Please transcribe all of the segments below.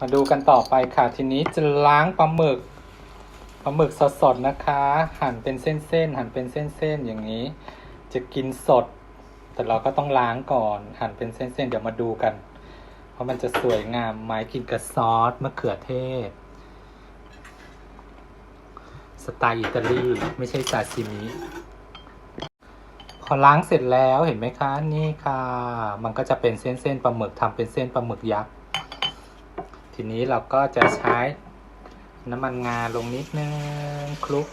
มาดูกันต่อไปค่ะ ทีนี้จะล้างปลาหมึกปลาหมึกสดๆนะคะ หั่นเป็นเส้นๆหั่นเป็นเส้นๆอย่างนี้ จะกินสด แต่เราก็ต้องล้างก่อน หั่นเป็นเส้นๆเดี๋ยวมาดูกัน เพราะมันจะสวยงามไหมกินกับซอสมะเขือเทศ สไตล์อิตาลีไม่ใช่ซาซิมิพอล้างเสร็จแล้วเห็นไหมคะ นี่ค่ะ มันก็จะเป็นเส้นๆปลาหมึกทำเป็นเส้นปลาหมึกยักษ์ ทีนี้เราก็จะใช้น้ำมันงาลงนิดนึงคลุก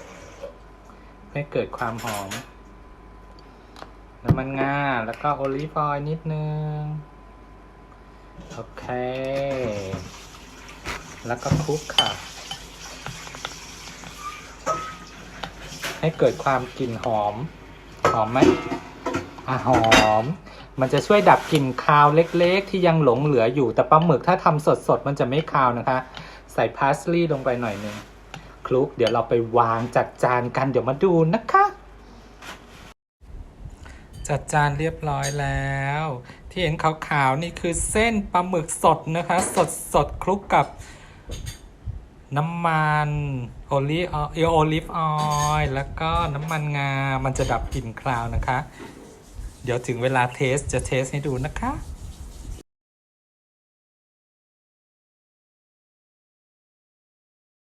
ให้เกิดความหอม น้ำมันงาแล้วก็โอลิฟออยล์นิดนึง โอเค แล้วก็คลุกค่ะ ให้เกิดความกลิ่นหอม หอมไหม อะหอม มันจะช่วยดับกลิ่นคาวเล็ก ๆ ที่ยังหลงเหลืออยู่แต่ปลาหมึกถ้าทำสดๆมันจะไม่คาวนะคะ ใส่พาสลีย์ลงไปหน่อยหนึ่งคลุกเดี๋ยวเราไปวางจัดจานกันเดี๋ยวมาดูนะคะ จัดจานเรียบร้อยแล้ว ที่เห็นขาวๆนี่คือเส้นปลาหมึกสดนะคะ สดสดๆคลุกกับน้ำมันโอลิฟโอลิฟออยล์แล้วก็น้ำมันงา มันจะดับกลิ่นคราวนะคะ เดี๋ยวถึงเวลาเทสจะเทสให้ดูนะคะ